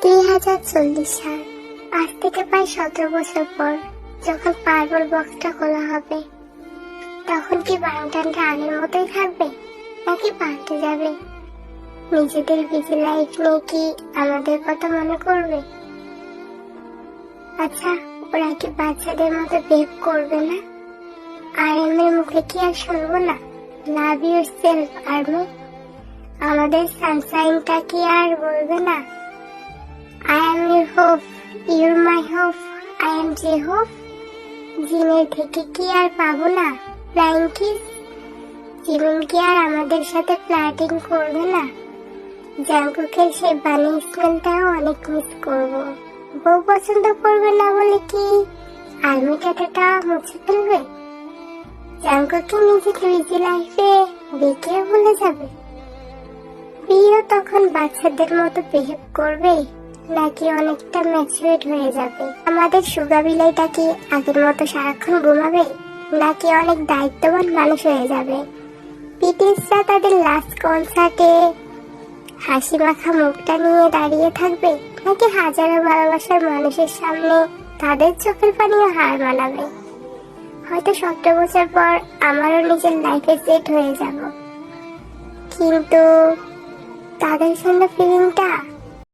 দুই হাজার চল্লিশ সাল। আজ থেকে প্রায় সতেরো বছর পর যখন পার্বল বক্সটা খোলা হবে, তখন কি বাংটানটা আগের মতোই থাকবে, নাকি পাল্টে যাবে? নিজেদের বিজি লাইফ নিয়ে কি আমাদের কথা মনে করবে? আচ্ছা ওরা কি বাচ্চাদের মতো বেভ করবে না? আর এর মুখে কি আর শুনব না? লাভ ইউর সেলফ আর্মি আমাদের সানসাইনটা কি আর বলবে না? Hope your my hope I am যে হোপ জিমের থেকে কি আর পাবো না? ফ্লাইং কিস জীবন কি আর আমাদের সাথে ফ্লার্টিং করবে না? জাঙ্কুকের সেই বানি স্মেলটাও অনেক মিস করব। বউ পছন্দ করবে না বলে কি আর্মি টাটাটা মুছে ফেলবে? জাঙ্কুকে নিজেকে বিজি লাইফে বেঁকে ভুলে যাবে। প্রিয় তখন বাচ্চাদের মতো বিহেভ করবে? নাকি অনেকটা ম্যাচুরেট হয়ে যাবে? আমাদের সুগা বিলাইটা কি আগের মতো সারাক্ষণ ঘুমাবে? নাকি অনেক দায়িত্ববান মানুষ হয়ে যাবে? পিটিসরা তাদের লাস্ট কনসার্টে হাসি মাখা মুখটা নিয়ে দাঁড়িয়ে থাকবে? নাকি হাজারো ভালোবাসার মানুষের সামনে তাদের চোখের পানিও হার মানাবে? হয়তো সতেরো বছর পর আমারও নিজের লাইফে সেট হয়ে যাব। কিন্তু তাদের সঙ্গে ফিলিংটা